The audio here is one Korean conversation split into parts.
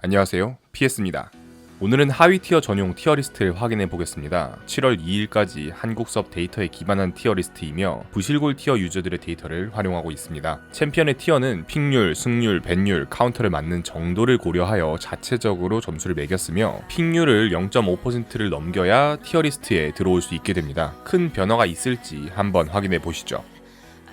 안녕하세요. PS입니다. 오늘은 하위 티어 전용 티어 리스트를 확인해 보겠습니다. 7월 2일까지 한국 수업 데이터에 기반한 티어 리스트이며 부실골 티어 유저들의 데이터를 활용하고 있습니다. 챔피언의 티어는 픽률, 승률, 밴률, 카운터를 맞는 정도를 고려하여 자체적으로 점수를 매겼으며 픽률을 0.5%를 넘겨야 티어 리스트에 들어올 수 있게 됩니다. 큰 변화가 있을지 한번 확인해 보시죠.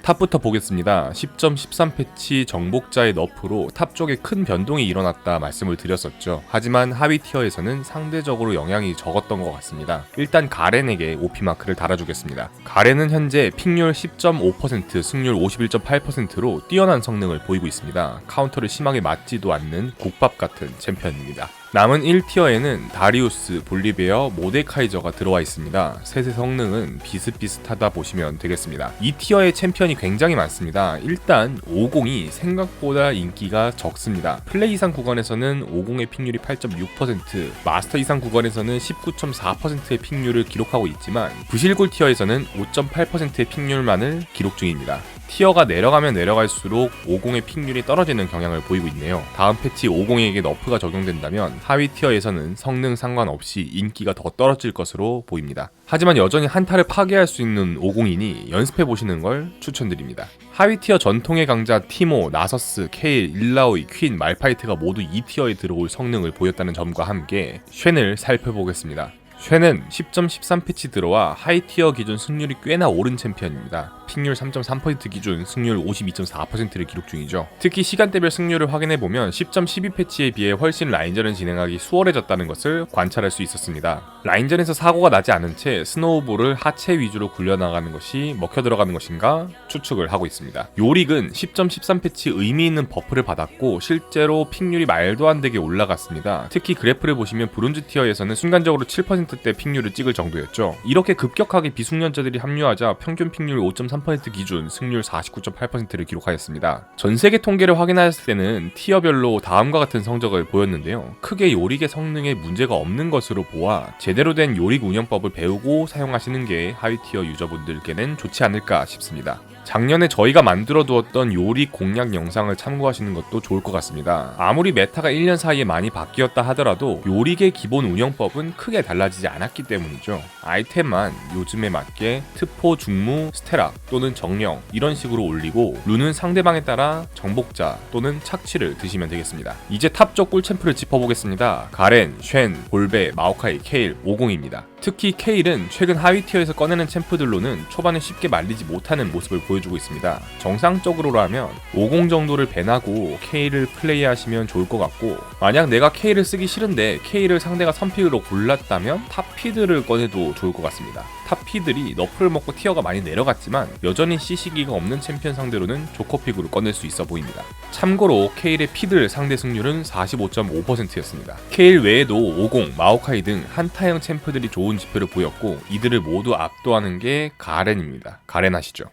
탑부터 보겠습니다. 10.13 패치 정복자의 너프로 탑 쪽에 큰 변동이 일어났다 말씀을 드렸었죠. 하지만 하위 티어에서는 상대적으로 영향이 적었던 것 같습니다. 일단 가렌에게 OP 마크를 달아주겠습니다. 가렌은 현재 픽률 10.5%, 승률 51.8%로 뛰어난 성능을 보이고 있습니다. 카운터를 심하게 맞지도 않는 국밥 같은 챔피언입니다. 남은 1티어에는 다리우스, 볼리베어, 모데카이저가 들어와 있습니다. 셋의 성능은 비슷비슷하다 보시면 되겠습니다. 이 티어의 챔피언이 굉장히 많습니다. 일단 50이 생각보다 인기가 적습니다. 플레이 이상 구간에서는 50의 픽률이 8.6%, 마스터 이상 구간에서는 19.4%의 픽률을 기록하고 있지만 부실골 티어에서는 5.8%의 픽률만을 기록 중입니다. 티어가 내려가면 내려갈수록 50의 픽률이 떨어지는 경향을 보이고 있네요. 다음 패치 50에게 너프가 적용된다면 하위 티어에서는 성능 상관없이 인기가 더 떨어질 것으로 보입니다. 하지만 여전히 한타를 파괴할 수 있는 50이니 연습해 보시는 걸 추천드립니다. 하위 티어 전통의 강자 티모, 나서스, 케일, 일라오이, 퀸, 말파이트가 모두 이 티어에 들어올 성능을 보였다는 점과 함께 쉔을 살펴보겠습니다. 쉔은 10.13 패치 들어와 하이티어 기준 승률이 꽤나 오른 챔피언입니다. 픽률 3.3% 기준 승률 52.4%를 기록 중이죠. 특히 시간대별 승률을 확인해 보면 10.12 패치에 비해 훨씬 라인전을 진행하기 수월해졌다는 것을 관찰할 수 있었습니다. 라인전에서 사고가 나지 않은 채 스노우볼을 하체 위주로 굴려나가는 것이 먹혀 들어가는 것인가 추측을 하고 있습니다. 요릭은 10.13 패치 의미 있는 버프를 받았고 실제로 픽률이 말도 안 되게 올라갔습니다. 특히 그래프를 보시면 브론즈 티어에서는 순간적으로 7%대 픽률을 찍을 정도였죠. 이렇게 급격하게 비숙련자들이 합류하자 평균 픽률 5.3% 기준 승률 49.8%를 기록하였습니다. 전 세계 통계를 확인하였을 때는 티어별로 다음과 같은 성적을 보였는데요. 크게 요릭의 성능에 문제가 없는 것으로 보아 제대로 된 요릭 운영법을 배우고 사용하시는 게 하위 티어 유저분들께는 좋지 않을까 싶습니다. 작년에 저희가 만들어 두었던 요리 공략 영상을 참고하시는 것도 좋을 것 같습니다. 아무리 메타가 1년 사이에 많이 바뀌었다 하더라도 요릭의 기본 운영법은 크게 달라지지 않았기 때문이죠. 아이템만 요즘에 맞게 특포, 중무, 스테라 또는 정령 이런 식으로 올리고 룬은 상대방에 따라 정복자 또는 착취를 드시면 되겠습니다. 이제 탑쪽 꿀챔프를 짚어보겠습니다. 가렌, 쉔, 볼베, 마오카이, 케일, 50입니다. 특히 케일은 최근 하위 티어에서 꺼내는 챔프들로는 초반에 쉽게 말리지 못하는 모습을 보여주고 있습니다. 정상적으로라면 50 정도를 밴하고 케일을 플레이하시면 좋을 것 같고 만약 내가 케일을 쓰기 싫은데 케일을 상대가 선픽으로 골랐다면 탑피드를 꺼내도 좋을 것 같습니다. 탑피들이 너프를 먹고 티어가 많이 내려갔지만 여전히 CC기가 없는 챔피언 상대로는 조커픽으로 꺼낼 수 있어 보입니다. 참고로 케일의 피들 상대 승률은 45.5%였습니다. 케일 외에도 50, 마오카이 등 한타형 챔프들이 좋은 지표를 보였고 이들을 모두 압도하는 게 가렌입니다. 가렌 아시죠?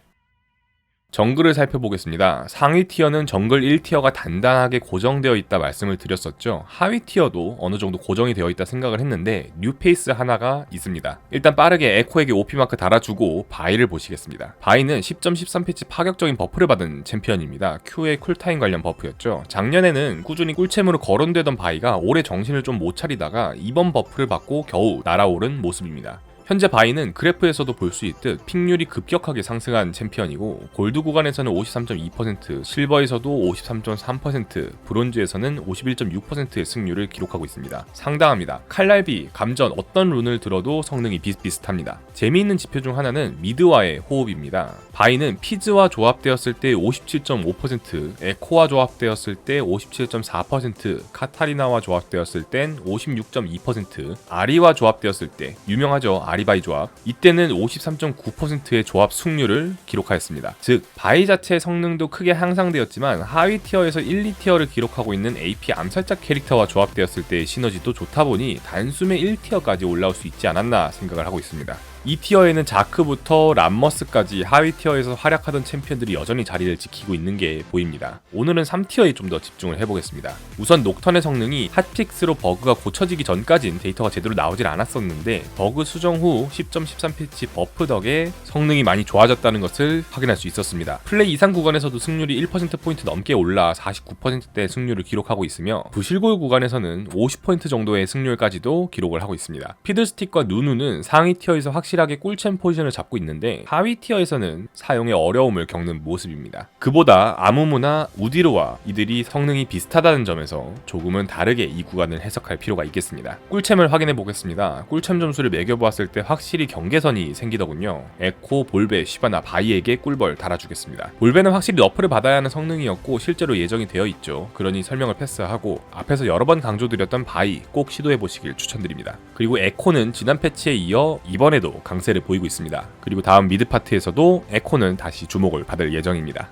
정글을 살펴보겠습니다. 상위 티어는 정글 1티어가 단단하게 고정되어 있다 말씀을 드렸었죠. 하위 티어도 어느 정도 고정이 되어 있다 생각을 했는데 뉴페이스 하나가 있습니다. 일단 빠르게 에코에게 OP 마크 달아주고 바이를 보시겠습니다. 바이는 10.13 패치 파격적인 버프를 받은 챔피언입니다. Q의 쿨타임 관련 버프였죠. 작년에는 꾸준히 꿀챔으로 거론되던 바이가 올해 정신을 좀 못 차리다가 이번 버프를 받고 겨우 날아오른 모습입니다. 현재 바이는 그래프에서도 볼 수 있듯 픽률이 급격하게 상승한 챔피언이고 골드 구간에서는 53.2%, 실버에서도 53.3%, 브론즈에서는 51.6%의 승률을 기록하고 있습니다. 상당합니다. 칼날비, 감전 어떤 룬을 들어도 성능이 비슷비슷합니다. 재미있는 지표 중 하나는 미드와의 호흡입니다. 바이는 피즈와 조합되었을 때 57.5%, 에코와 조합되었을 때 57.4%, 카타리나와 조합되었을 땐 56.2%, 아리와 조합되었을 때 유명하죠 아리바이 조합 이때는 53.9%의 조합 승률을 기록하였습니다. 즉 바이 자체의 성능도 크게 향상되었지만 하위 티어에서 1, 2티어를 기록하고 있는 AP 암살자 캐릭터와 조합되었을 때의 시너지도 좋다 보니 단숨에 1티어까지 올라올 수 있지 않았나 생각을 하고 있습니다. 이 티어에는 자크부터 람머스까지 하위 티어에서 활약하던 챔피언들이 여전히 자리를 지키고 있는 게 보입니다. 오늘은 3티어에 좀 더 집중을 해보겠습니다. 우선 녹턴의 성능이 핫픽스로 버그가 고쳐지기 전까진 데이터가 제대로 나오질 않았었는데 버그 수정 후 10.13 패치 버프 덕에 성능이 많이 좋아졌다는 것을 확인할 수 있었습니다. 플레이 이상 구간에서도 승률이 1%포인트 넘게 올라 49%대 승률을 기록하고 있으며 부실골 구간에서는 50% 정도의 승률까지도 기록을 하고 있습니다. 피드스틱과 누누는 상위 티어에서 확실 하게 꿀챔 포지션을 잡고 있는데 하위 티어에서는 사용에 어려움을 겪는 모습입니다. 그보다 아무무나 우디르와 이들이 성능이 비슷하다는 점에서 조금은 다르게 이 구간을 해석할 필요가 있겠습니다. 꿀챔을 확인해 보겠습니다. 꿀챔 점수를 매겨보았을 때 확실히 경계선이 생기더군요. 에코, 볼베, 시바나, 바이에게 꿀벌 달아주겠습니다. 볼베는 확실히 너프를 받아야 하는 성능이었고 실제로 예정이 되어 있죠. 그러니 설명을 패스하고 앞에서 여러 번 강조드렸던 바이 꼭 시도해 보시길 추천드립니다. 그리고 에코는 지난 패치에 이어 이번에도 강세를 보이고 있습니다. 그리고 다음 미드 파트에서도 에코는 다시 주목을 받을 예정입니다.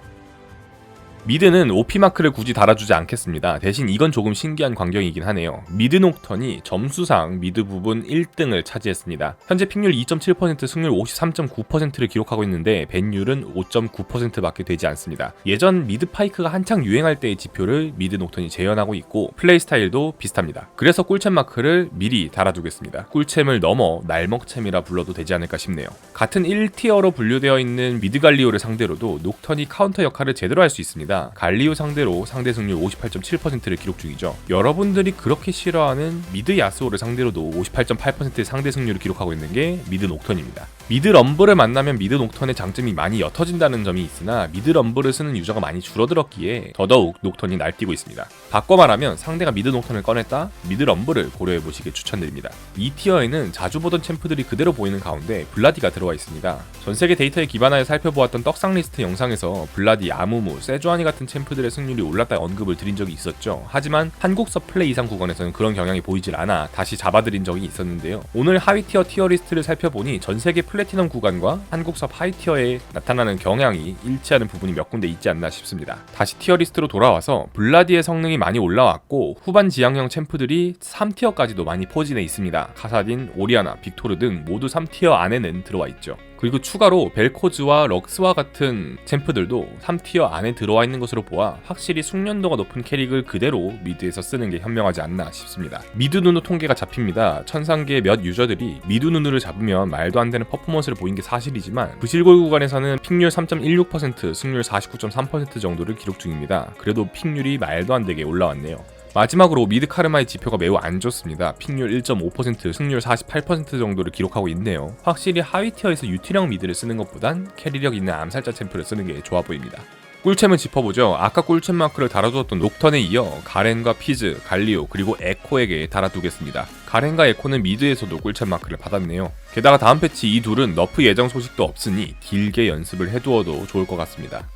미드는 OP 마크를 굳이 달아주지 않겠습니다. 대신 이건 조금 신기한 광경이긴 하네요. 미드 녹턴이 점수상 미드 부분 1등을 차지했습니다. 현재 픽률 2.7% 승률 53.9%를 기록하고 있는데 밴율은 5.9%밖에 되지 않습니다. 예전 미드 파이크가 한창 유행할 때의 지표를 미드 녹턴이 재현하고 있고 플레이 스타일도 비슷합니다. 그래서 꿀챔 마크를 미리 달아두겠습니다. 꿀챔을 넘어 날먹챔이라 불러도 되지 않을까 싶네요. 같은 1티어로 분류되어 있는 미드 갈리오를 상대로도 녹턴이 카운터 역할을 제대로 할 수 있습니다. 갈리오 상대로 상대 승률 58.7%를 기록 중이죠. 여러분들이 그렇게 싫어하는 미드 야스오를 상대로도 58.8%의 상대 승률을 기록하고 있는 게 미드 녹턴입니다. 미드 럼블을 만나면 미드 녹턴의 장점이 많이 옅어진다는 점이 있으나 미드 럼블을 쓰는 유저가 많이 줄어들었기에 더더욱 녹턴이 날뛰고 있습니다. 바꿔 말하면 상대가 미드 녹턴을 꺼냈다? 미드 럼블을 고려해 보시길 추천드립니다. 이 티어에는 자주 보던 챔프들이 그대로 보이는 가운데 블라디가 들어와 있습니다. 전 세계 데이터에 기반하여 살펴보았던 떡상 리스트 영상에서 블라디, 아무무, 세주 아니 같은 챔프들의 승률이 올랐다 언급을 드린 적이 있었죠. 하지만 한국서 플레이 이상 구간에서는 그런 경향이 보이질 않아 다시 잡아드린 적이 있었는데요. 오늘 하위 티어 티어 리스트를 살펴보니 전 세계 플래티넘 구간과 한국서 하위 티어에 나타나는 경향이 일치하는 부분이 몇 군데 있지 않나 싶습니다. 다시 티어 리스트로 돌아와서 블라디의 성능이 많이 올라왔고 후반 지향형 챔프들이 3티어까지도 많이 포진해 있습니다. 카사딘, 오리아나, 빅토르 등 모두 3티어 안에는 들어와 있죠. 그리고 추가로 벨코즈와 럭스와 같은 챔프들도 3티어 안에 들어와 있는 것으로 보아 확실히 숙련도가 높은 캐릭을 그대로 미드에서 쓰는 게 현명하지 않나 싶습니다. 미드 누누 통계가 잡힙니다. 천상계의 몇 유저들이 미드 누누를 잡으면 말도 안 되는 퍼포먼스를 보인 게 사실이지만 부실골 구간에서는 픽률 3.16%, 승률 49.3% 정도를 기록 중입니다. 그래도 픽률이 말도 안 되게 올라왔네요. 마지막으로 미드 카르마의 지표가 매우 안 좋습니다. 픽률 1.5%, 승률 48% 정도를 기록하고 있네요. 확실히 하위 티어에서 유티령 미드를 쓰는 것보단 캐리력 있는 암살자 챔프를 쓰는 게 좋아 보입니다. 꿀챔을 짚어보죠. 아까 꿀챔 마크를 달아두었던 녹턴에 이어 가렌과 피즈, 갈리오 그리고 에코에게 달아두겠습니다. 가렌과 에코는 미드에서도 꿀챔 마크를 받았네요. 게다가 다음 패치 이 둘은 너프 예정 소식도 없으니 길게 연습을 해두어도 좋을 것 같습니다.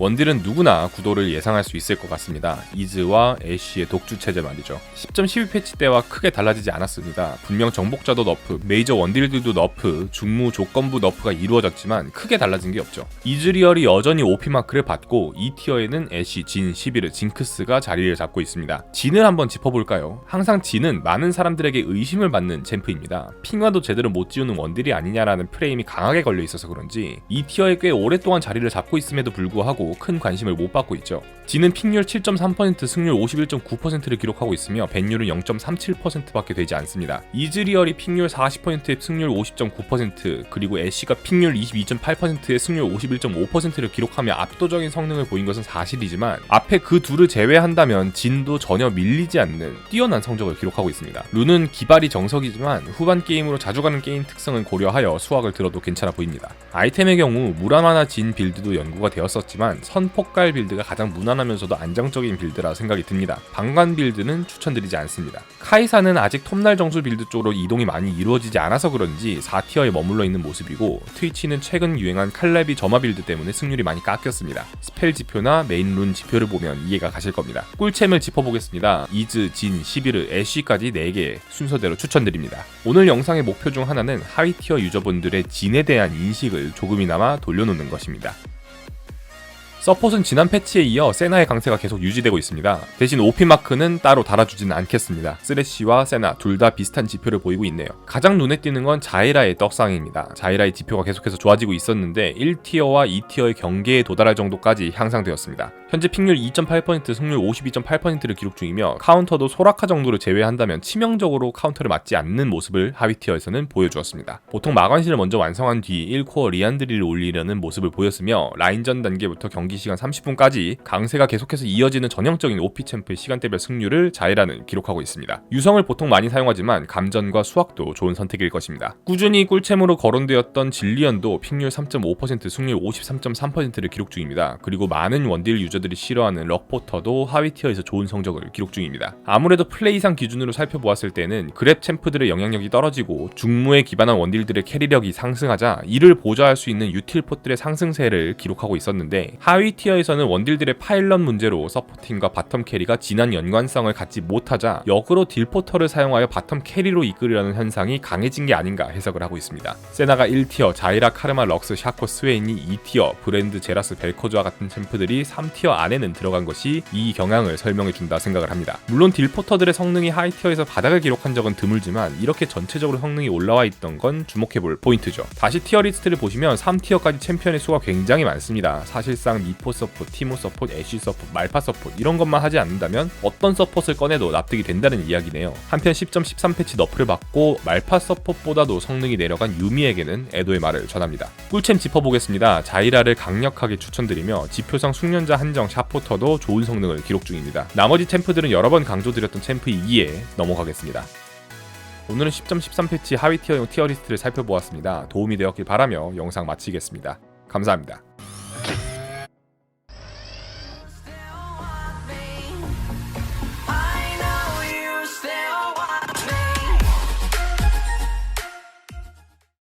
원딜은 누구나 구도를 예상할 수 있을 것 같습니다. 이즈와 애쉬의 독주 체제 말이죠. 10.12 패치 때와 크게 달라지지 않았습니다. 분명 정복자도 너프, 메이저 원딜들도 너프, 중무 조건부 너프가 이루어졌지만 크게 달라진 게 없죠. 이즈리얼이 여전히 OP 마크를 받고 이 티어에는 애쉬, 진, 시비르, 징크스가 자리를 잡고 있습니다. 진을 한번 짚어볼까요? 항상 진은 많은 사람들에게 의심을 받는 챔프입니다. 핑화도 제대로 못 지우는 원딜이 아니냐라는 프레임이 강하게 걸려 있어서 그런지 이 티어에 꽤 오랫동안 자리를 잡고 있음에도 불구하고 큰 관심을 못 받고 있죠. 지는 픽률 7.3%, 승률 51.9%를 기록하고 있으며 밴율은 0.37%밖에 되지 않습니다. 이즈리얼이 픽률 40%의 승률 50.9%, 그리고 애쉬가 픽률 22.8%의 승률 51.5%를 기록하며 압도적인 성능을 보인 것은 사실이지만 앞에 그 둘을 제외한다면 진도 전혀 밀리지 않는 뛰어난 성적을 기록하고 있습니다. 룬은 기발이 정석이지만 후반 게임으로 자주 가는 게임 특성을 고려하여 수학을 들어도 괜찮아 보입니다. 아이템의 경우 무라마나 진 빌드도 연구가 되었었지만 선폭갈 빌드가 가장 무난하면서도 안정적인 빌드라 생각이 듭니다. 방관 빌드는 추천드리지 않습니다. 카이사는 아직 톱날 정수 빌드 쪽으로 이동이 많이 이루어지지 않아서 그런지 4티어에 머물러 있는 모습이고 트위치는 최근 유행한 칼렙이 점화 빌드 때문에 승률이 많이 깎였습니다. 스펠 지표나 메인 룬 지표를 보면 이해가 가실 겁니다. 꿀챔을 짚어보겠습니다. 이즈, 진, 시비르, 애쉬까지 4개 순서대로 추천드립니다. 오늘 영상의 목표 중 하나는 하위 티어 유저분들의 진에 대한 인식을 조금이나마 돌려놓는 것입니다. 서폿은 지난 패치에 이어 세나의 강세가 계속 유지되고 있습니다. 대신 OP 마크는 따로 달아주지는 않겠습니다. 쓰레쉬와 세나 둘 다 비슷한 지표를 보이고 있네요. 가장 눈에 띄는 건 자이라의 떡상입니다. 자이라의 지표가 계속해서 좋아지고 있었는데 1티어와 2티어의 경계에 도달할 정도까지 향상되었습니다. 현재 픽률 2.8%, 승률 52.8%를 기록 중이며 카운터도 소라카 정도를 제외한다면 치명적으로 카운터를 맞지 않는 모습을 하위 티어에서는 보여주었습니다. 보통 마관실을 먼저 완성한 뒤 1코어 리안드리를 올리려는 모습을 보였으며 라인전 단계부터 경기 시간 30분까지 강세가 계속해서 이어지는 전형적인 OP 챔프의 시간대별 승률을 자이라는 기록하고 있습니다. 유성을 보통 많이 사용하지만 감전과 수학도 좋은 선택일 것입니다. 꾸준히 꿀챔으로 거론되었던 진리언도 픽률 3.5%, 승률 53.3%를 기록 중입니다. 그리고 많은 원딜 유저 들이 싫어하는 럭포터도 하위 티어에서 좋은 성적을 기록 중입니다. 아무래도 플레이 상 기준으로 살펴보았을 때는 그랩 챔프들의 영향력이 떨어지고 중무에 기반한 원딜들의 캐리력이 상승하자 이를 보좌할 수 있는 유틸폿들의 상승세를 기록하고 있었는데 하위 티어에서는 원딜들의 파일럿 문제로 서포팅과 바텀 캐리가 진한 연관성을 갖지 못하자 역으로 딜포터를 사용하여 바텀 캐리로 이끌으려는 현상이 강해진 게 아닌가 해석을 하고 있습니다. 세나가 1티어, 자이라, 카르마, 럭스, 샤코, 스웨인이 2티어, 브랜드, 제라스, 벨코즈와 같은 챔프들이 3티어 안에는 들어간 것이 이 경향을 설명해 준다 생각을 합니다. 물론 딜포터들의 성능이 하이티어에서 바닥을 기록한 적은 드물지만 이렇게 전체적으로 성능이 올라와 있던 건 주목해 볼 포인트죠. 다시 티어 리스트를 보시면 3티어까지 챔피언의 수가 굉장히 많습니다. 사실상 미포 서폿, 티모 서폿, 애쉬 서폿, 말파 서폿 이런 것만 하지 않는다면 어떤 서폿을 꺼내도 납득이 된다는 이야기네요. 한편 10.13 패치 너프를 받고 말파 서폿보다도 성능이 내려간 유미에게는 애도의 말을 전합니다. 꿀챔 짚어보겠습니다. 자이라를 강력하게 추천드리며 지표상 숙련자 한정 샤포터도 좋은 성능을 기록 중입니다. 나머지 챔프들은 여러 번 강조드렸던 챔프이기에 넘어가겠습니다. 오늘은 10.13 패치 하위 티어용 티어 리스트를 살펴보았습니다. 도움이 되었길 바라며 영상 마치겠습니다. 감사합니다.